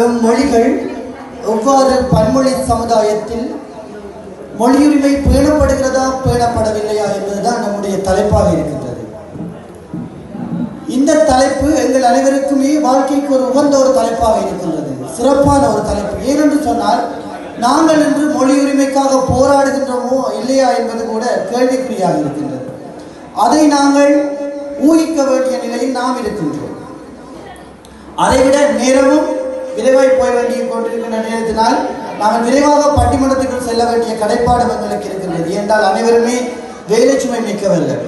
M மொழிகள் எவ்வாறு பன்மொழி சமுதாயத்தில் மொழியுரிமை பேணப்படுகிறதா பேணப்படவில்லையா என்பதுதான் நம்முடைய தலைப்பாக இருக்கின்றது. இந்த தலைப்பு எங்கள் அனைவருக்குமே வாழ்க்கைக்கு ஒரு உகந்த ஒரு தலைப்பாக இருக்கின்றது. சிறப்பான ஒரு தலைப்பு. ஏனென்று சொன்னால் நாங்கள் இன்று மொழி உரிமைக்காக போராடுகின்றோமோ இல்லையா என்பது கூட கேள்விக்குறியாக இருக்கின்றது. அதை நாங்கள் ஊகிக்க வேண்டிய நிலையில் நாம் இருக்கின்றோம். அதைவிட நேரமும் விரைவாய் போய் வேண்டிய கொண்டிருக்கின்ற நேரத்தினால் நாங்கள் விரைவாக பட்டிமன்றத்துக்குள் செல்ல வேண்டிய கடைப்பாடு எங்களுக்கு இருக்கின்றது. என்றால் அனைவருமே வேலை சுமை மிக்கவர்கள்.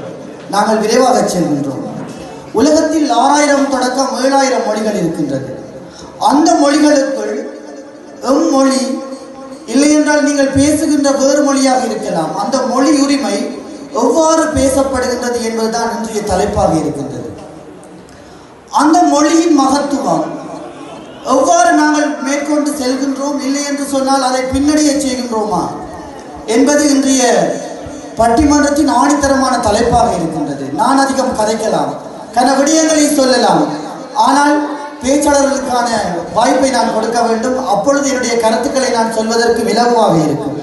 நாங்கள் விரைவாக செல்கின்றோம். உலகத்தில் ஆறாயிரம் தொடக்கம் ஏழாயிரம் மொழிகள் இருக்கின்றது. அந்த மொழிகளுக்குள் எம் மொழி இல்லை என்றால் நீங்கள் பேசுகின்ற வேறு மொழியாக இருக்கலாம். அந்த மொழி உரிமை எவ்வாறு பேசப்படுகின்றது என்பதுதான் இன்றைய தலைப்பாக இருக்கின்றது. அந்த மொழியின் மகத்துவம் எவ்வாறு நாங்கள் மேற்கொண்டு செல்கின்றோம் இல்லை என்று சொன்னால் அதை பின்னடைய செய்கின்றோமா? என்பது இன்றைய பட்டிமன்றத்தின் ஆணித்தரமான தலைப்பாக இருக்கின்றது. நான் அதிகம் கதைக்கலாம் கன விடயங்களை சொல்லலாம். ஆனால் பேச்சாளர்களுக்கான வாய்ப்பை நான் கொடுக்க வேண்டும். அப்பொழுது என்னுடைய கருத்துக்களை நான் சொல்வதற்கு விலகுவாக இருக்கும்.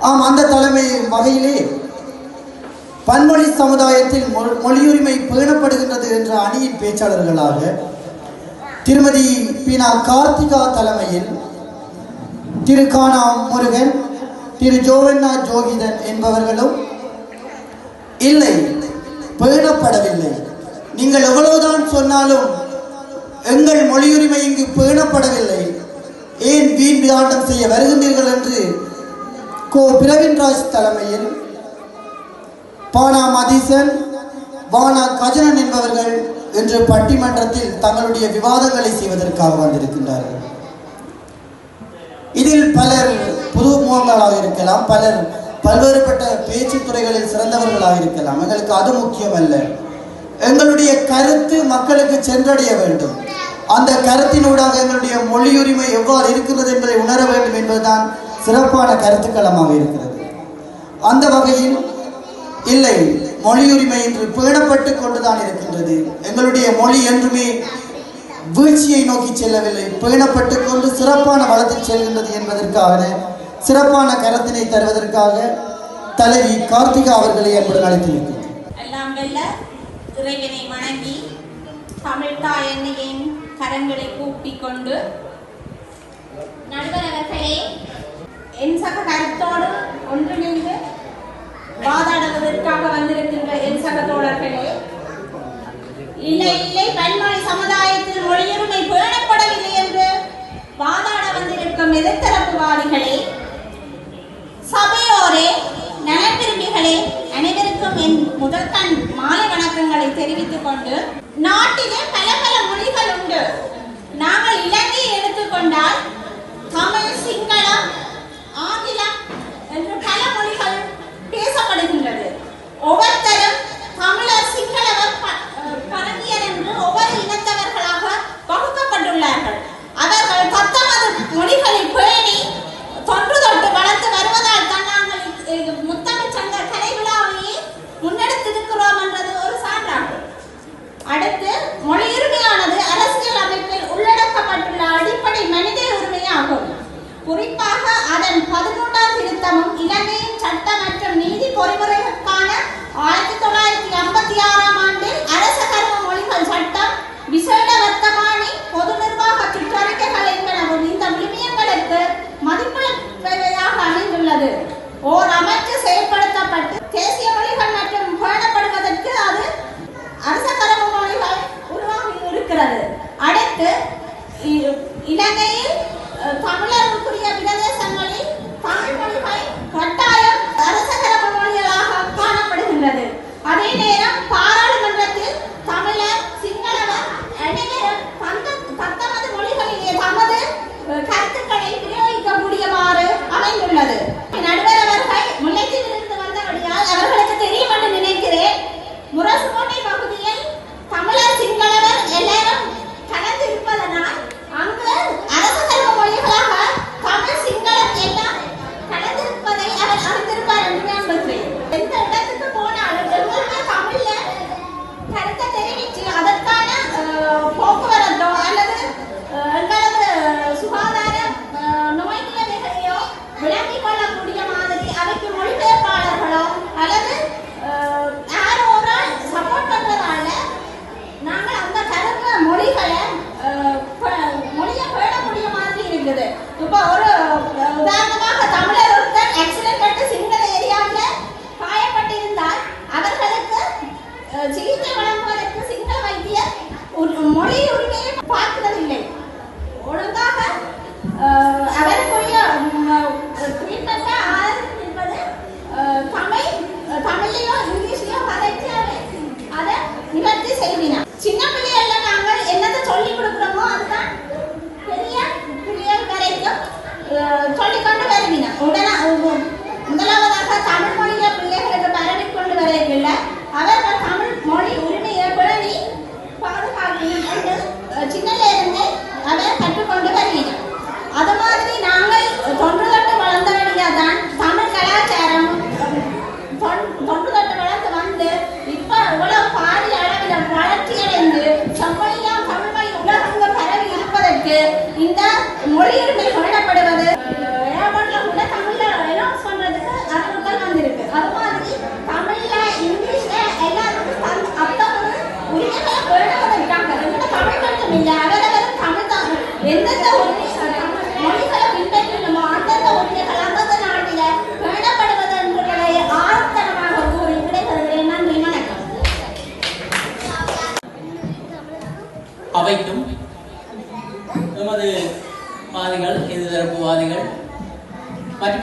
ஆம் அந்த தலைமை வகையிலே பன்மொழி சமுதாயத்தில் மொ- மொழியுரிமை பேணப்படுகின்றது என்ற அணியின் பேச்சாளர்களாக திருமதி பீனா கார்த்திகா தலைமையில் திரு காணாம் முருகன் திரு ஜோவண்ணா ஜோகிதன் என்பவர்களும் இல்லை பேணப்படவில்லை. நீங்கள் எவ்வளவுதான் சொன்னாலும் எங்கள் மொழியுரிமை இங்கு பேணப்படவில்லை. ஏன் வீண் விதாண்டம் செய்ய வருகின்றீர்கள் என்று கோ. பிரவீன்ராஜ் தலைமையில் பானா மதீசன் வானா கஜனன் என்பவர்கள் இன்று பட்டிமன்றத்தில் தங்களுடைய விவாதங்களை செய்வதற்காக வந்திருக்கின்றார்கள். இதில் பலர் புது முகங்களாக இருக்கலாம் பலர் பல்வேறுபட்ட பேச்சு துறைகளில் சிறந்தவர்களாக இருக்கலாம். எங்களுக்கு அது முக்கியமல்ல. எங்களுடைய கருத்து மக்களுக்கு சென்றடைய வேண்டும். அந்த கருத்தினூடாக எங்களுடைய மொழியுரிமை எவ்வாறு இருக்கிறது என்பதை உணர வேண்டும் என்பதுதான் சிறப்பான கருத்துக்களமாக இருக்கிறது. அந்த வகையில் இல்லை. மொழியுரிமை இன்று பேணப்பட்டு கொண்டுதான் இருக்கின்றது. எங்களுடைய மொழி என்றுமே வீழ்ச்சியை நோக்கி செல்லவில்லை. பேணப்பட்டு கொண்டு சிறப்பான வளத்தில் செல்கின்றது என்பதற்காக சிறப்பான கருத்தினை தருவதற்காக தலைவி கார்த்திகா அவர்களை அன்புடன் அழைத்திருக்கிறேன் எல்லாம் வெல்ல இறைவனை வணங்கி தமிழ் தாயன்னையின் கரங்களை கூப்பிக் கொண்டு நண்பர் அவர்களே என் சக கருத்தோடு ஒன்றிணைந்து வாதாடுவதற்காக வந்திருக்கின்ற என் சக தோழர்களே இல்லை இல்லை பன்மொழி சமுதாயத்தில் மொழியுரிமை பேணப்படவில்லை என்று வாதாட வந்திருக்கும் எதிர்த்தரப்புவாதிகளே சபையோரே நலப்பிரிமிகளே அனைவருக்கும் என் முதற்கண் மாலை வணக்கங்களை தெரிவித்துக் கொண்டு நாட்டிலே பல பல மொழிகள் உண்டு. நாங்கள் இலங்கையை எடுத்துக்கொண்டால் தமிழ் சிங்களம் ஆங்கிலம் என்று பல மொழிகள் ஒவ்வொருத்தரும் தமிழர் சிங்களவர் ப- என்று ஒவ்வொரு இனத்தவர்களாக வகுக்கப்பட்டுள்ளார்கள். அவர்கள் தத்தமது மொழிகளை பேணி தொன்று தொட்டு வளர்த்து வருவதால் தான் நாங்கள் முத்தமிழ் சங்க கலை விழாவையே முன்னெடுத்திருக்கிறோம் என்றது grande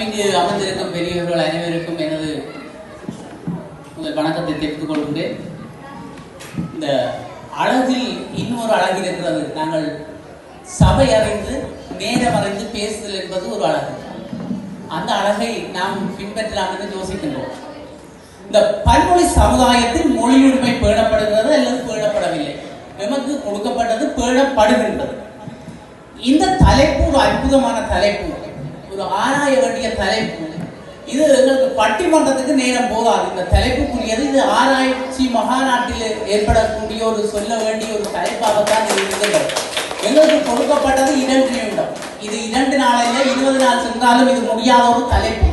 மற்றும் இங்கு அமர்ந்திருக்கும் பெரியவர்கள் அனைவருக்கும் எனது உங்கள் வணக்கத்தை தெரிவித்துக் கொள்கின்றேன். இந்த அழகில் இன்னொரு அழகு இருக்கிறது. நாங்கள் சபை அறிந்து நேரம் அறிந்து பேசுதல் என்பது ஒரு அழகு. அந்த அழகை நாம் பின்பற்றலாம் என்று யோசிக்கின்றோம். இந்த பன்மொழி சமுதாயத்தில் மொழி உரிமை பேணப்படுகிறது அல்லது பேணப்படவில்லை. எமக்கு கொடுக்கப்பட்டது பேணப்படுகின்றது. இந்த தலைப்பு ஒரு அற்புதமான தலைப்பு. ஒரு ஆராய வேண்டிய தலைப்பு. இது எங்களுக்கு பட்டிமன்றத்துக்கு நேரம் போகாது. இந்த தலைப்புக்குரியது இது ஆராய்ச்சி மகாநாட்டில் ஏற்படக்கூடிய ஒரு சொல்ல வேண்டிய ஒரு தலைப்பாகத்தான் இது இருந்தது. எங்களுக்கு கொடுக்கப்பட்டது இரண்டு நிமிடம். இது இரண்டு நாளில் இருபது நாள் சென்றாலும் இது முடியாத ஒரு தலைப்பு.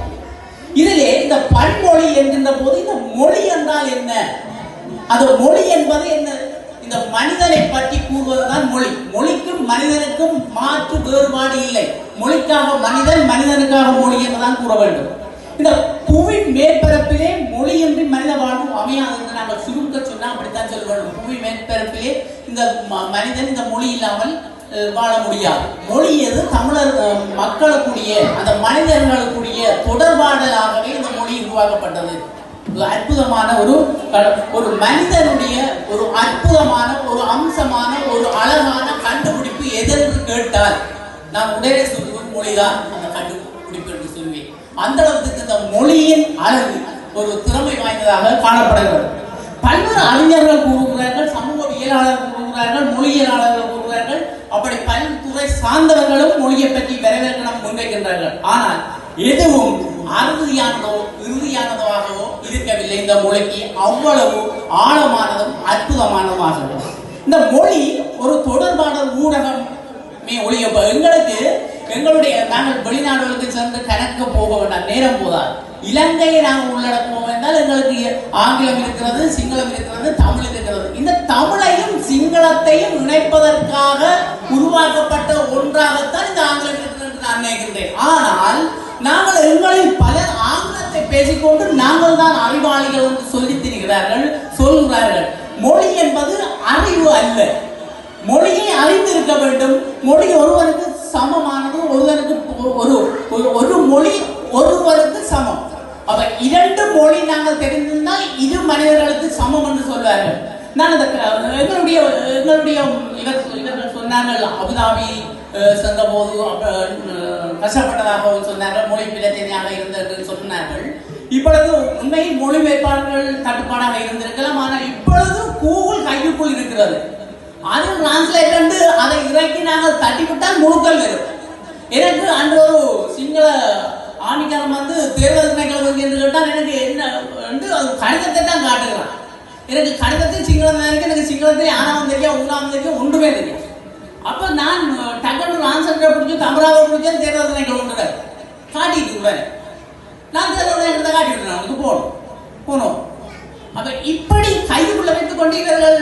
இதிலே இந்த பன்மொழி என்கின்ற போது இந்த மொழி என்றால் என்ன? அந்த மொழி என்பது என்ன? இந்த மனிதனை பற்றி கூறுவதுதான் மொழி. மொழிக்கும் மனிதனுக்கும் மாற்று வேறுபாடு இல்லை. மொழிக்காக மனிதன் மனிதனுக்காக மொழி என்றுதான் கூற வேண்டும். இந்த புவி மேற்பரப்பிலே மொழியின்றி மனித வாழ்வு அமையாது என்று நாங்கள் சுருக்க சொன்னால் அப்படித்தான் சொல்ல வேண்டும். புவி மேற்பரப்பிலே இந்த ம- மனிதன் இந்த மொழி இல்லாமல் வாழ முடியாது. மொழி எது? தமிழர் மக்களுக்குரிய அந்த மனிதர்களுக்குரிய தொடர்பாடலாகவே இந்த மொழி உருவாக்கப்பட்டது. அற்புதமான ஒரு ஒரு மனிதனுடைய ஒரு அற்புதமான ஒரு அம்சமான ஒரு அழகான கண்டுபிடிப்பு எதென்று கேட்டால் நான் உடனே சொல்லுவேன் மொழிதான் அந்த கண்டுபிடிப்பு என்று சொல்வேன் அந்த அளவுக்கு இந்த மொழியின் அழகு ஒரு திறமை வாய்ந்ததாக காணப்படுகிறது. பல்வேறு அறிஞர்கள் கூறுகிறார்கள் சமூகவியலாளர்கள் கூறுகிறார்கள் மொழியியலாளர்கள் கூறுகிறார்கள். அப்படி பல்துறை சார்ந்தவர்களும் மொழியை பற்றி வரவேற்கணும் முன்வைக்கின்றார்கள். ஆனால் எதுவும் அறுதியானதோ இறுதியானதாகவோ இருக்கவில்லை. இந்த மொழிக்கு அவ்வளவு ஆழமானதும் அற்புதமானதுமாகவும் இந்த மொழி ஒரு தொடர்பான ஊடகம் மே ஒழிய எங்களுக்கு எங்களுடைய நாங்கள் வெளிநாடுகளுக்கு சென்று கணக்கு போக வேண்டாம் நேரம் போதாது. இலங்கையை நாங்கள் உள்ளடக்குவோம் என்றால் எங்களுக்கு ஆங்கிலம் இருக்கிறது சிங்களம் இருக்கிறது தமிழ் இருக்கிறது. இந்த தமிழையும் சிங்களத்தையும் இணைப்பதற்காக உருவாக்கப்பட்ட ஒன்றாகத்தான் இந்த ஆங்கிலம் இருக்கிறது என்று நான் நினைக்கின்றேன். ஆனால் நாங்கள் எங்களில் பலர் ஆங்கிலத்தை பேசிக்கொண்டு நாங்கள் தான் அறிவாளிகள் என்று சொல்லித் திரிகிறார்கள் சொல்கிறார்கள் மொழி என்பது அறிவு அல்ல. மொழியை அறிந்திருக்க வேண்டும். மொழி ஒருவருக்கு சமமானது ஒருவருக்கு ஒரு ஒரு- ஒரு மொழி ஒருவருக்கு சமம். அப்ப இரண்டு மொழி நாங்கள் தெரிந்திருந்தால் இரு மனிதர்களுக்கு சமம் என்று சொல்வார்கள். நான் அந்த எங்களுடைய எங்களுடைய இவர் இவர்கள் சொன்னார்கள் அபுதாபி அஹ், சென்ற போது கஷ்டப்பட்டதாக கஷ்டப்பட்டதாகவும் சொன்னார்கள் மொழி பிரச்சனையாக இருந்தது என்று சொன்னார்கள். இப்பொழுது உண்மையில் மொழிபெயர்ப்பாளர்கள் தட்டுப்பாடாக இருந்திருக்கலாம் ஆனால் இப்பொழுது கூகுள் கைக்குள் இருக்கிறது. அது டிரான்ஸ்லேட் வந்து அதை இறக்கி நாங்கள் தட்டிவிட்டால் முழுக்கல் வரும். எனக்கு அன்று ஒரு சிங்கள ஆணிக்காரன் வந்து தேர்தல் திணைக்களம் என்று கேட்டால் எனக்கு என்ன வந்து அது கணிதத்தை தான் காட்டுகிறான். எனக்கு கணிதத்தை சிங்களம் இருக்கு எனக்கு சிங்களத்தை ஆனாவும் தெரியும் உங்களாவும் தெரியும் ஒன்றுமே தெரியும் அப்போ நான் டக்குன்னு ஆன்சர் பிடிச்சி தமிழாவை பிடிச்சேன் தேர்தல் திணைக்களம் காட்டிட்டு நான் தேர்தல் திணைக்களத்தை காட்டிவிட்டேன் அவனுக்கு போகணும். போகணும் அப்ப இப்படி கைக்குள்ள வைத்துக் கொண்டு இவர்கள்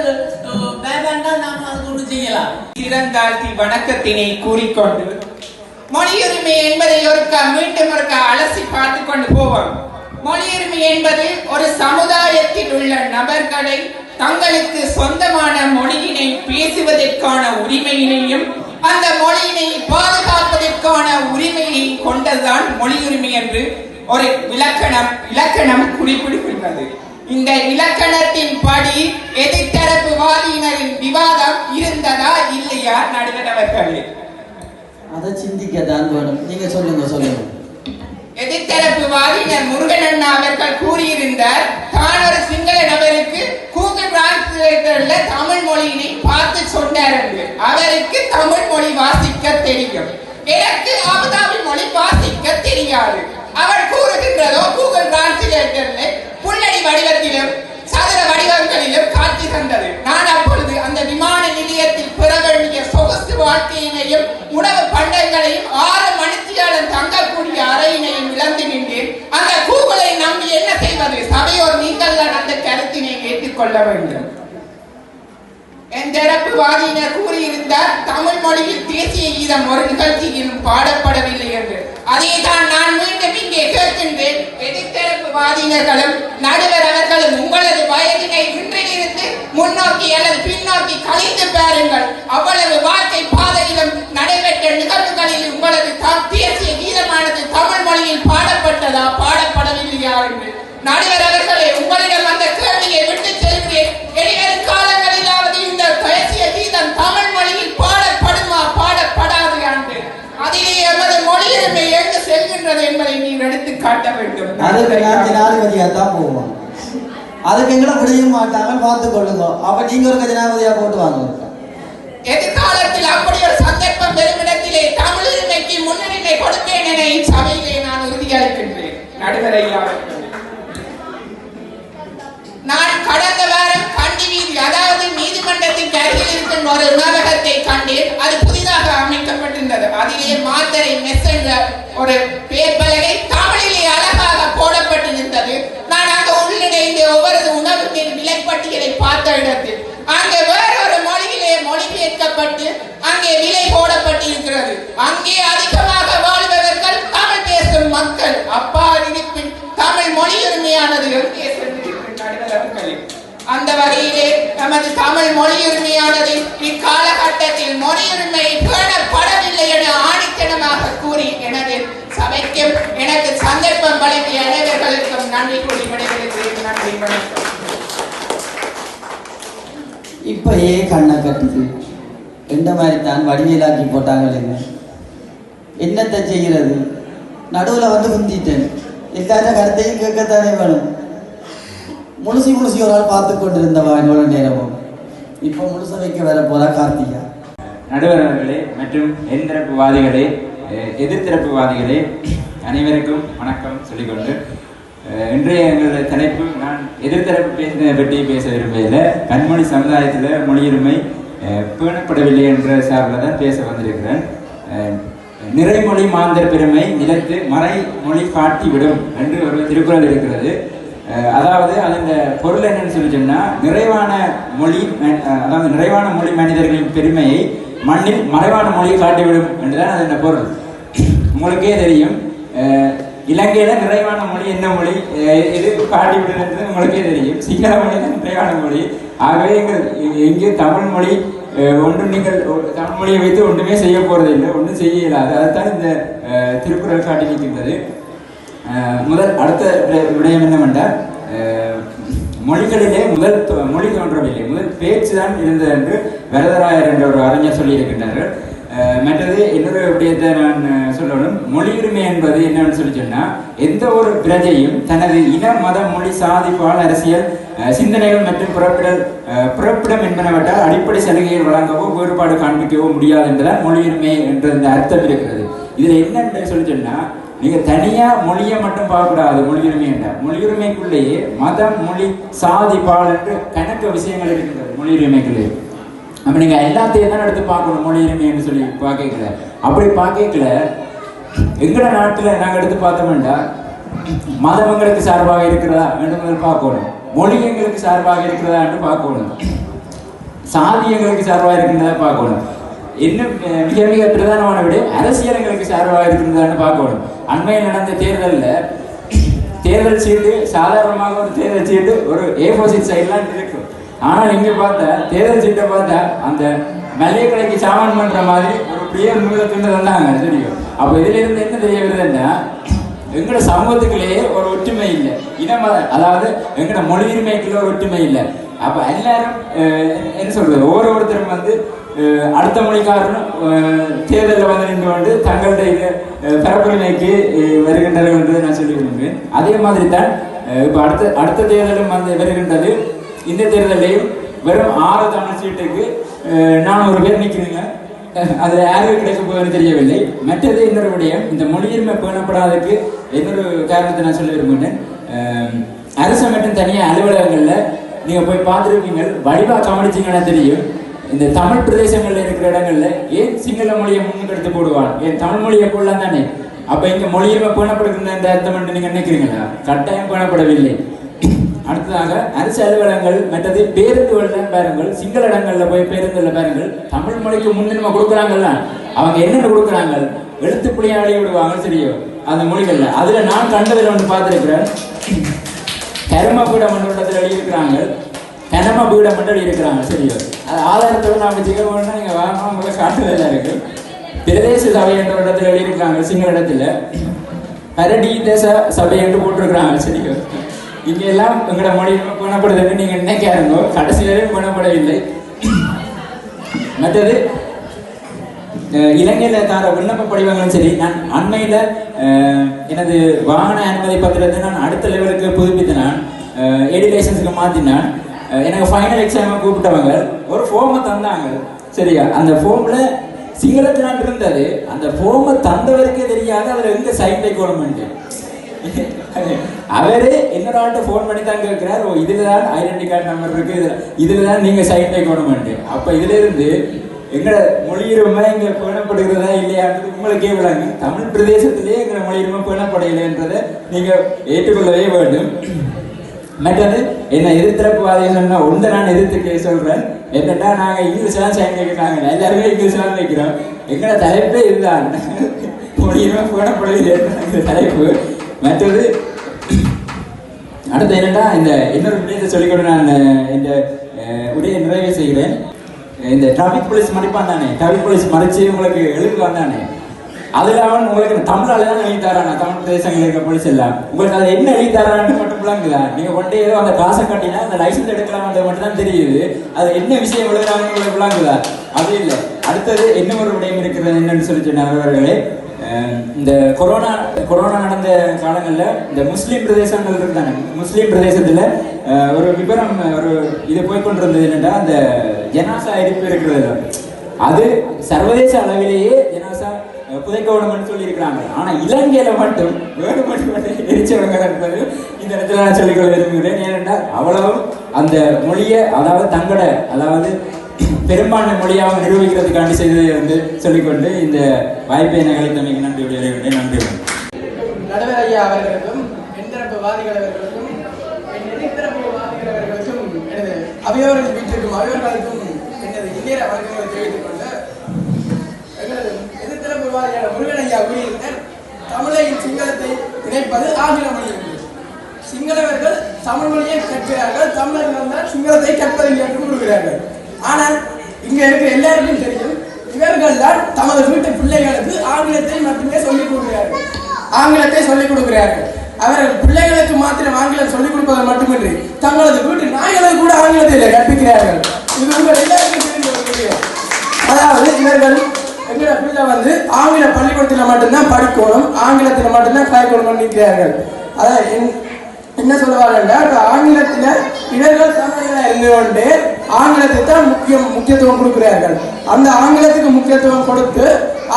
வேண்டாம் நாம் அது ஒன்று செய்யலாம். சிறந்தாழ்த்தி வணக்கத்தினை கூறிக்கொண்டு மொழியுரிமை என்பதை ஒருக்கா மீண்டும் ஒருக்கா அலசி பார்த்து கொண்டு போவோம். மொழியுரிமை என்பது ஒரு சமுதாயத்தில் உள்ள நபர்களை தங்களுக்கு சொந்தமான மொழியினை பேசுவதற்கான உரிமையினையும் அந்த மொழியினை பாதுகாப்பதற்கான உரிமையை கொண்டதுதான் மொழியுரிமை என்று ஒரு இலக்கணம் இலக்கணம் குறிப்பிடுகின்றது. இந்த இலக்கணத்தின் படி எதிர்த்தரப்பு வாதியினரின் விவாதம் இருந்ததா இல்லையா நடுவர் அவர்களே அதை சிந்திக்கத்தான் வேணும். நீங்க சொல்லுங்க சொல்லுங்க. எதிர்த்தரப்பு வாதியினர் முருகன் அண்ணா அவர்கள் கூறியிருந்தார் தான் ஒரு சிங்கள நபருக்கு கூகுள் டிரான்ஸ்லேட்டர்ல தமிழ் மொழியினை பார்த்து சொன்னார் என்று அவருக்கு தமிழ் மொழி வாசிக்க தெரியும். எனக்கு அபுதாபி மொழி வாசிக்க தெரியாது அவர் கூறுகின்றதோ கூகுள் டிரான்ஸ்லேட்டர்ல புள்ளடி வடிவத்திலும் சதுர வடிவங்களிலும் நான் அப்பொழுது அந்த விமான நிலையத்தில் பெற வேண்டிய சொகுசு வாழ்க்கையினையும் உணவு பண்டங்களையும் ஆறு மணித்தியாளன் தங்கக்கூடிய அறையினையும் இழந்து நின்றேன். அந்த கூகுளை நம்பி என்ன செய்வது? சபையோர் நீங்கள் தான் அந்த கருத்தினை ஏற்றுக்கொள்ள வேண்டும். என் தரப்பு வாதியினர் கூறியிருந்தார் தமிழ் மொழியில் தேசிய கீதம் ஒரு நிகழ்ச்சியிலும் பாடப்படவில்லை என்று. அதை தான் நான் மீண்டும் இங்கே கேட்கின்றேன் எதிர்த்தரப்பு வாதியினர்களும் நடுவர் அவர்களும் உங்களது வயதினை இன்றிலிருந்து முன்னோக்கி அல்லது பின்னோக்கி கழித்து பாருங்கள். அவ்வளவு வாழ்க்கை பாதையிலும் நடைபெற்ற அதுக்கு எங்களை விடைய மாட்டாங்க பார்த்து கொள்ளுங்க. அப்ப நீங்க ஒரு ஜனாபதியா போட்டு வாங்க. எதிர்காலத்தில் அப்படி ஒரு சந்தர்ப்பம் பெருமிடத்திலே தமிழ் முன்னுரிமை கொடுப்பேன் என இச்சபையிலே நான் உறுதியளிக்கின்றேன் நடுவர் நான் கடந்த வாரம் கண்டி வீதி அதாவது நீதிமன்றத்தின் அருகில் இருக்கும் ஒரு உணவகத்தை கண்டேன். அது புதிதாக அமைக்கப்பட்டிருந்தது. அதிலே மாத்தரை மெஸ் என்ற ஒரு பேர் பலகை தமிழிலே அழகாக போடப்பட்டிருந்தது. நான் அங்கு ஒவ்வொரு உணவுகளின் விலைப்பட்டியலை பார்த்த இடத்தில் அங்கே வேறொரு மொழியிலே மொழிபெயர்க்கப்பட்டு அங்கே விலை போடப்பட்டிருக்கிறது. அங்கே அதிகமாக வாழ்பவர்கள் தமிழ் பேசும் மக்கள். அப்பா இருப்பின் தமிழ் மொழி உரிமையானது எங்கே அந்த வகையிலே நமது தமிழ் மொழியுரிமையானது இக்காலகட்டத்தில் மொழியுரிமை பேணப்படவில்லை என ஆணித்தனமாக கூறி எனது சபைக்கும் எனக்கு சந்தர்ப்பம் வழங்கிய அனைவர்களுக்கும் நன்றி கூறி விடைபெறுகிறேன். நன்றி வணக்கம். இப்ப ஏன் கண்ணை கட்டுது. எந்த மாதிரி தான் வடிவேலாக்கி போட்டாங்களேங்க என்னத்தை செய்கிறது? நடுவில் வந்து குந்திட்டேன். எல்லாத்த கருத்தையும் கேட்கத்தானே வேணும். முழுசி முழுசி ஒரு ஆள் பார்த்து கொண்டிருந்தவா என்னோட நேரமும்? இப்போ முழுச வைக்க வர போறா கார்த்திகா. நடுவர் அவர்களே மற்றும் எதிர்த்தரப்பு எதிர்த்திறப்புவாதிகளே அனைவருக்கும் வணக்கம் சொல்லிக்கொண்டு இன்றைய எங்களுடைய தலைப்பு நான் எதிர்த்தரப்பு பேசின பற்றி பேச விரும்பல கண்மொழி சமுதாயத்தில் மொழியுரிமை பேணப்படவில்லை என்ற சார்பில் தான் பேச வந்திருக்கிறேன். நிறைமொழி மாந்தர் பெருமை நிலத்து மறை மொழி காட்டி விடும் என்று ஒரு திருக்குறள் இருக்கிறது. அதாவது அந்த பொருள் என்னன்னு சொல்லி சொன்னால் நிறைவான மொழி அதாவது நிறைவான மொழி மனிதர்களின் பெருமையை மண்ணில் மறைவான மொழியை காட்டிவிடும் என்றுதான் என்ன பொருள். உங்களுக்கே தெரியும் இலங்கையில் இலங்கையில நிறைவான மொழி என்ன மொழி? எது காட்டிவிடும் என்பது உங்களுக்கே தெரியும். சிங்கள மொழி தான் நிறைவான மொழி. ஆகவே எங்கள் எங்கே தமிழ் மொழி ஒன்றும் நீங்கள் தமிழ் மொழியை வைத்து ஒன்றுமே செய்ய போறது இல்லை ஒன்றும் செய்ய இயலாது. அதைத்தான் இந்த திருக்குறள் காட்டி நிற்கின்றது முதல் அடுத்த விட- விடயம் என்னவென்றால் மொழிகளிலே முதல் மொழி தோன்றவில்லை. முதல் பேச்சு தான் இருந்தது என்று வரதராயர் என்ற ஒரு அறிஞர் சொல்லியிருக்கின்றார்கள் மற்றது இன்னொரு விடயத்தை நான் சொல்லணும். மொழியுரிமை என்பது என்னன்னு சொல்லி சொன்னா எந்த ஒரு பிரஜையும் தனது இன மத மொழி சாதி பால் அரசியல் சிந்தனைகள் மற்றும் புறப்பிடல் புறப்பிடம் என்பனவற்றால் அடிப்படை சலுகைகள் வழங்கவோ வேறுபாடு காண்பிக்கவோ முடியாது என்றுதான் மொழியுரிமை என்ற இந்த அர்த்தம் இருக்கிறது. இதுல என்னன்னு சொல்லி சொன்னா நீங்க தனியா மொழியை மட்டும் பார்க்கக்கூடாது மொழியுரிமை என்ற மொழியுரிமைக்குள்ளேயே மதம் மொழி சாதி பால் என்று கணக்கு விஷயங்கள் இருக்கின்றது மொழியுரிமைக்குள்ளேயே. அப்ப நீங்க எல்லாத்தையும் தான் எடுத்து பார்க்கணும் மொழியுரிமைன்னு சொல்லி பார்க்கல. அப்படி பார்க்கல எங்கட நாட்டுல நாங்க எடுத்து பார்த்தோம்னா மதம் எங்களுக்கு சார்பாக இருக்கிறதா என்று பார்க்கணும். மொழி எங்களுக்கு சார்பாக இருக்கிறதா என்று பார்க்கணும். சாதி எங்களுக்கு சார்பாக இருக்கின்றதா பார்க்கணும். இன்னும் மிக மிக பிரதானமான விட அரசியல் எங்களுக்கு சார்பாக இருக்கின்றதான்னு பார்க்கணும். அண்மையில் நடந்த தேர்தலில் தேர்தல் சீட்டு சாதாரணமாக ஒரு தேர்தல் சீட்டு ஒரு ஏ ஃபோர் சிக்ஸ் சைட்லாம் இருக்கும். ஆனால் இங்க பார்த்தா தேர்தல் சீட்டை பார்த்தா அந்த மளிகை கடைக்கு சாமான் பண்ற மாதிரி ஒரு பெரிய நூலை துண்டு தந்தாங்க தெரியும் அப்போ இதுல இருந்து என்ன தெரிய வருதுன்னா எங்கட சமூகத்துக்குள்ளேயே ஒரு ஒற்றுமை இல்லை. இனம் அதாவது எங்கட மொழி உரிமைக்குள்ள ஒரு ஒற்றுமை இல்லை. அப்ப எல்லாரும் என்ன சொல்றது ஒவ்வொருத்தரும் வந்து அடுத்த மொழிக்காரரும் தேர்தலில் வந்து நின்று கொண்டு தங்களுடைய பரப்புரிமைக்கு வருகின்றனர் என்று நான் சொல்லி விரும்புகிறேன் அதே மாதிரி தான் இப்போ அடுத்த அடுத்த தேர்தலும் வந்து வருகின்றது. இந்த தேர்தலையும் வெறும் ஆறு தமிழ் சீட்டுக்கு நானூறு பேர் நிற்கிறீங்க அது யாருக்கு கிடைக்க போகுதுன்னு தெரியவில்லை. மற்றது இன்னொரு விடயம் இந்த மொழியுரிமை பேணப்படாததுக்கு இன்னொரு காரணத்தை நான் சொல்ல விரும்புகிறேன். அரசு மட்டும் தனியாக அலுவலகங்களில் நீங்கள் போய் பார்த்துருக்கீங்க வடிவா கவனிச்சீங்கன்னா தெரியும். இந்த தமிழ் பிரதேசங்களில் இருக்கிற இடங்களில் ஏன் சிங்கள மொழியை முன்னுக்கெடுத்து போடுவான் ஏன் தமிழ் மொழியை போடலாம் தானே? அப்போ இங்கே மொழியுரிமை பேணப்படுகின்ற இந்த அர்த்தம் நீங்கள் நினைக்கிறீங்களா? கட்டாயம் பேணப்படவில்லை. அடுத்ததாக அரசு அலுவலகங்கள் மற்றது பேருந்து பாருங்கள் சிங்கள இடங்களில் போய் பேருந்துல பாருங்கள் தமிழ் மொழிக்கு முன்னுரிமை கொடுக்குறாங்கல்ல அவங்க என்னென்ன கொடுக்குறாங்க? எழுத்து புள்ளியாடி விடுவாங்க சரியோ அந்த மொழிகள்ல. அதுல நான் கண்டதில் ஒன்று பார்த்துருக்கிறேன். கரும பீடம் மண்டலத்தில் எழுதியிருக்கிறாங்க. கனம பீடம் மட்டும் எழுதியிருக்கிறாங்க சரியோ அது ஆதாரத்தோடு நாம ஜெகவோம்னா நீங்கள் வாங்க உங்களுக்கு காட்டுதல இருக்கு. பிரதேச சபை என்ற இடத்துல எழுதியிருக்காங்க சிங்கள இடத்துல. அரடி தேச சபை என்று போட்டிருக்கிறாங்க சரியோ இங்க எல்லாம் எங்களோட மொழி குணப்படுதுன்னு நீங்க நினைக்காருங்க கடைசி வரையும் குணப்படவில்லை. மற்றது இலங்கையில் தார விண்ணப்ப படிவங்களும் சரி நான் அண்மையில் எனது வாகன அனுமதி பத்திரத்தை நான் அடுத்த லெவலுக்கு புதுப்பித்தினான் எடி லைசன்ஸுக்கு மாத்தினான். எனக்கு ஃபைனல் எக்ஸாமை கூப்பிட்டவங்க ஒரு ஃபோமை தந்தாங்க. சரியா? அந்த ஃபோமில் சிங்களத்தில் இருந்தது. அந்த ஃபோமை தந்தவருக்கே தெரியாது அவர் எங்கே சைன் வைக்கணும்னு அவரு என்னோட ஆள்கிட்ட ஃபோன் பண்ணி தான் கேட்கிறார். ஓ இதுல தான் ஐடென்டி கார்டு நம்பர் இருக்கு. இதுல இதுல தான் நீங்க சைன் வைக்கணும்னு அப்ப இதுல இருந்து எங்கட மொழியுரிமை இங்க பேணப்படுகிறதா இல்லையான்றது உங்களுக்கே விளங்கு தமிழ் பிரதேசத்திலேயே எங்கட மொழியுரிமை பேணப்படையிலைன்றதை நீங்க ஏற்றுக்கொள்ளவே வேண்டும். மற்றது என்ன எதிர்த்தரப்புவாதியை சொன்னா ஒன்று நான் எதிர்த்து சொல்றேன். என்னட்டா நாங்க இங்கிலீஷ்லாம் சைன் வைக்கிறாங்க எல்லாருமே இங்கிலீஷ்லாம் வைக்கிறோம் எங்களோட தலைப்பே இதுதான். மொழியுரிமை பேணப்படவில்லை. தலைப்பு மற்றது அடுத்து என்னென்னா இந்த இன்னொரு விடயத்தை சொல்லிக்கொண்டு நான் இந்த உரையை நிறைவு செய்கிறேன். இந்த டிராபிக் போலீஸ் மடிப்பான் தானே? டிராபிக் போலீஸ் மறைச்சு உங்களுக்கு எழுதுவான் தானே? அதில் அவன் உங்களுக்கு தமிழால தான் எழுதி தரானா தமிழ் பிரதேசங்கள் இருக்க போலீஸ் எல்லாம். உங்களுக்கு அது என்ன எழுதி தரான்னு மட்டும் விளங்குதா நீங்கள் கொண்டே ஏதோ அந்த காசை கட்டினா அந்த லைசன்ஸ் எடுக்கலாம்ன்றது மட்டும் தான் தெரியுது. அது என்ன விஷயம் எழுதுறாங்கன்னு உங்களுக்கு விளங்குதா அது இல்லை. அடுத்தது என்ன ஒரு விடயம் இருக்கிறது என்னன்னு சொல்லி சொன்ன அவர்களே. இந்த கொரோனா கொரோனா நடந்த காலங்களில் இந்த முஸ்லீம் பிரதேசங்கள் இருந்தாங்க முஸ்லீம் பிரதேசத்தில் ஒரு விபரம் ஒரு இது போய்கொண்டிருந்தது என்னென்னா அந்த ஜனாசா எரிப்பு இருக்கிறது அது சர்வதேச அளவிலேயே ஜனாசா புதைக்க விடணும்னு சொல்லியிருக்கிறாங்க. ஆனால் இலங்கையில் மட்டும் வேறு மட்டும் எரிச்சவங்க என்பது இந்த இடத்துல நான் சொல்லிக்கொள்ள விரும்புகிறேன். ஏனென்றால் அவ்வளவும் அந்த மொழியை அதாவது தங்கட அதாவது பெரும்பான்மை மொழியாக நிரூபிக்கிறதுக்காண்டி செய்ததை வந்து சொல்லிக்கொண்டு இந்த வாய்ப்பை நகலைத்தமைக்கு நன்றி விட நன்றி நடுவர் ஐயா அவர்களுக்கும் எந்திரப்பு அவர்களுக்கும் என் எனது அவையோர்கள் வீட்டிற்கும் அவையோர்களுக்கும் எனது இந்திய வழக்கங்களை தெரிவித்துக் கொண்டு எங்களது எதிர்த்தரப்புவாதியான முருகன் ஐயா கூறியிருந்தார் தமிழையும் சிங்களத்தை இணைப்பது ஆங்கில மொழி என்று. சிங்களவர்கள் தமிழ் மொழியை கற்கிறார்கள் தமிழர்கள் வந்தால் சிங்களத்தை கற்பதில்லை என்று கூறுகிறார்கள். ஆனால் இங்க இருக்க எல்லாருக்கும் தெரியும் இவர்கள் தான் தமது வீட்டு பிள்ளைகளுக்கு ஆங்கிலத்தை மட்டுமே சொல்லிக் கொடுக்கிறார்கள். ஆங்கிலத்தை சொல்லிக் கொடுக்கிறார்கள். அவர்கள் பிள்ளைகளுக்கு மாத்திரம் ஆங்கிலம் சொல்லிக் கொடுப்பது மட்டுமின்றி தங்களது வீட்டு நாய்களுக்கு கூட ஆங்கிலத்தில் கற்பிக்கிறார்கள். இது உங்கள் எல்லாருக்கும் தெரிஞ்ச அதாவது இவர்கள் எங்களோட பிள்ளை வந்து ஆங்கில பள்ளிக்கூடத்தில் மட்டும்தான் படிக்கணும் ஆங்கிலத்தில் மட்டும்தான் கற்கணும் நிற்கிறார்கள் அதான் என்- என்ன சொல்லுவாங்கன்னா ஆங்கிலத்தில் இவர்கள் தமிழர்களா இருந்து கொண்டு ஆங்கிலத்தை தான் முக்கியம் முக்கியத்துவம் கொடுக்கிறார்கள். அந்த ஆங்கிலத்துக்கு முக்கியத்துவம் கொடுத்து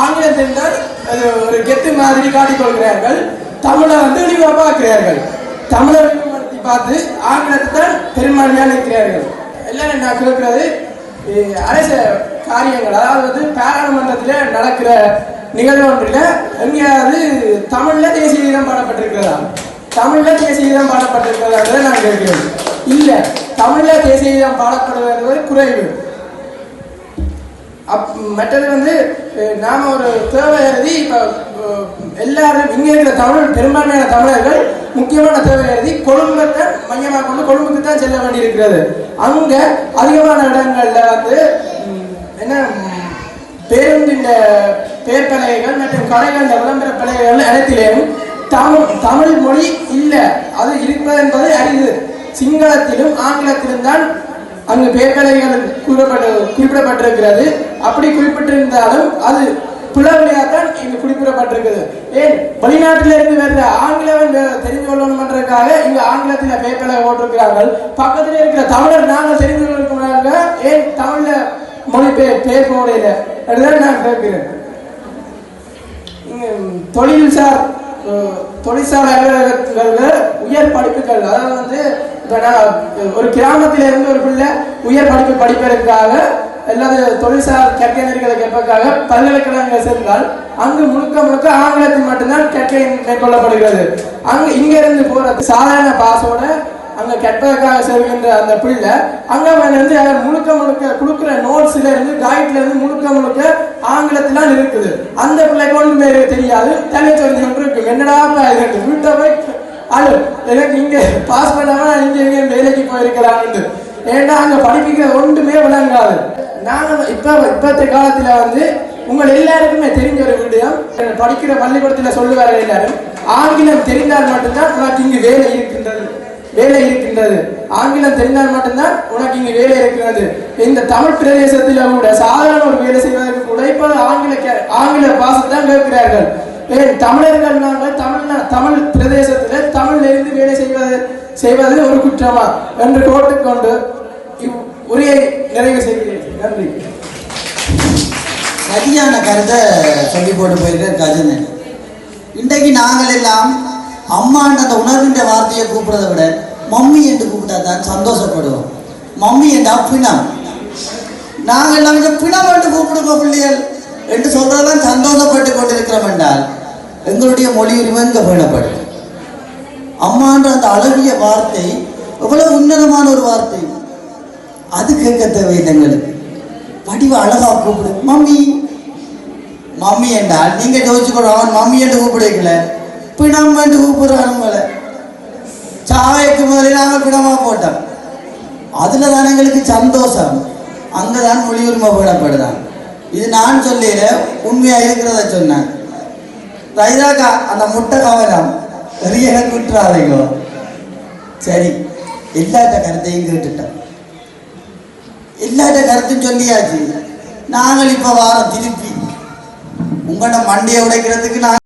ஆங்கிலத்தை தான் அது ஒரு கெத்து மாதிரி காட்டிக்கொள்கிறார்கள். தமிழை வந்து இழிவாக பார்க்கிறார்கள். தமிழை இழிவுபடுத்தி பார்த்து ஆங்கிலத்தை தான் பெரும்பான்மையாக நிற்கிறார்கள். எல்லாரும் நான் கேட்கிறது அரச காரியங்கள் அதாவது வந்து பாராளுமன்றத்தில் நடக்கிற நிகழ்வு ஒன்றில் எங்கேயாவது தமிழில் தேசிய கீதம் பாடப்பட்டிருக்கிறதா? தமிழில் தேசிய கீதம் பாடப்பட்டிருக்கிறதா? நான் கேட்கிறேன். இல்லை தமிழில் தேசிய கீதம் பாடப்படுவது குறைவு. அப் மற்றது வந்து நாம் ஒரு தேவை எழுதி இப்போ எல்லாரும் இங்கே இருக்கிற தமிழ் பெரும்பான்மையான தமிழர்கள் முக்கியமான தேவை எழுதி கொழும்பத்தை மையமாக கொண்டு கொழும்புக்கு தான் செல்ல வேண்டியிருக்கிறது. அங்கே அதிகமான இடங்களில் வந்து என்ன பேருந்தின் பேர் பலகைகள் மற்றும் கடைகள் விளம்பர பலகைகள் அனைத்திலேயும் தமிழ் தமிழ் மொழி இல்லை. அது இருப்பது என்பது அரிது சிங்களத்திலும் ஆங்கிலத்திலும் தான் அங்கு பேர் கூறப்பட்டு குறிப்பிடப்பட்டிருக்கிறது. அப்படி குறிப்பிட்டிருந்தாலும் அது புலவழியாத்தான் இங்கு குறிப்பிடப்பட்டிருக்குது ஏன்? வெளிநாட்டில இருந்து வர்ற ஆங்கிலம் வே- தெரிந்து கொள்ளணும்ன்றதுக்காக இங்க ஆங்கிலத்தில் பேர் பலகை போட்டிருக்கிறார்கள். பக்கத்தில் இருக்கிற தமிழர் நாங்கள் தெரிந்து கொள்ளுங்க ஏன்? தமிழ்ல மொழி பே பேர் போடையில அதுதான் நான் கேட்கிறேன். தொழில் தொழில்சார் தொழிற்சாலை அலுவலகங்களில் உயர் படிப்புகள் அதாவது வந்து ஒரு கிராமத்தில் இருந்து ஒரு பிள்ளை உயர் படிப்பு படிப்பதற்காக அல்லது தொழில்சார் கற்கைஞர்களை கேட்பதற்காக பல்கலைக்கழகங்கள் சென்றால் அங்கு முழுக்க முழுக்க ஆங்கிலத்தில் மட்டும்தான் கற்கை மேற்கொள்ளப்படுகிறது. அங்கு இங்க இருந்து போற சாதாரண பாஸோட அங்க கற்பதற்காக செல்கின்ற அந்த பிள்ளை அங்க இருந்து முழுக்க முழுக்க கொடுக்குற நோட்ஸ்ல இருந்து கைட்ல இருந்து முழுக்க முழுக்க ஆங்கிலத்திலாம் இருக்குது. அந்த பிள்ளைக்கு ஒன்றுமே தெரியாது தலை சொல்லி ஒன்று இருக்கு என்னடா இது? வீட்டை போய் அது எனக்கு இங்க பாஸ் பண்ணாம நான் இங்க இங்க வேலைக்கு போயிருக்கலாம்னு ஏன்னா அங்க படிப்பிக்கிற ஒன்றுமே விளங்காது. நாங்க இப்ப இப்பத்த காலத்துல வந்து உங்கள் எல்லாருக்குமே தெரிஞ்ச ஒரு விடயம். படிக்கிற பள்ளிக்கூடத்துல சொல்லுவார் எல்லாரும் ஆங்கிலம் தெரிந்தால் மட்டும்தான் உனக்கு இங்கு வேலை இருக்கின்றது. வேலை இருக்கின்றது. ஆங்கிலம் தெரிந்தால் மட்டும்தான் உனக்கு இங்கு வேலை இருக்கிறது இந்த தமிழ் பிரதேசத்தில் கூட சாதாரண ஒரு வேலை செய்வதற்கு கூட இப்போ ஆங்கில கே- ஆங்கில பாசத்தான் தான் கேட்கிறார்கள். தமிழர்கள் நாங்கள் தமிழ் தமிழ் பிரதேசத்தில் தமிழிலிருந்து வேலை செய்வது செய்வது ஒரு குற்றமா? என்று கோட்டுக்கொண்டு இவ் உரையை நிறைவு செய்கிறேன். நன்றி. சரியான கருத்தை சொல்லி போட்டு போயிருக்க கஜனன் இன்றைக்கு நாங்கள் எல்லாம் அம்மான்ற அந்த உணர்வின்ற வார்த்தையை கூப்பிடுறதை விட மம்மி என்று கூப்பிட்டா தான் சந்தோஷப்படுவோம். மம்மி என்றா பிணம். நாங்கள் எல்லாம் இந்த பிணம் என்று கூப்பிடுவோம் பிள்ளைகள். என்று சொல்றதெல்லாம் சந்தோஷப்பட்டு கொண்டிருக்கிறோம் என்றால் எங்களுடைய மொழி உரிமை இங்கே பேணப்படும் அம்மான்ற அந்த அழகிய வார்த்தை எவ்வளவு உன்னதமான ஒரு வார்த்தை. அது கேட்க தேவையில்லை எங்களுக்கு. படிவ அழகா கூப்பிடு. மம்மி. மம்மி என்றால் நீங்க யோசிச்சுக்கணும் அவன் மம்மி என்று கூப்பிடுக்கல பிணம் என்று கூப்பிடுறான் உங்களை. சாவைக்கு முதலில் நாங்கள் பிணமா போட்டோம். அதுல தான் எங்களுக்கு சந்தோஷம். அங்கதான் மொழி உரிமை போடப்படுதான் இது நான் சொல்லல உண்மையா இருக்கிறத? சொன்னேன் ரைதாக்கா அந்த முட்டை கவனம் பெரிய விட்டுறாதீங்க. சரி எல்லாத்த கருத்தையும் கேட்டுட்டோம். எல்லாத்த கருத்தும் சொல்லியாச்சு. நாங்கள் இப்ப வாரம் திருப்பி. உங்களோட மண்டையை உடைக்கிறதுக்கு நாங்கள்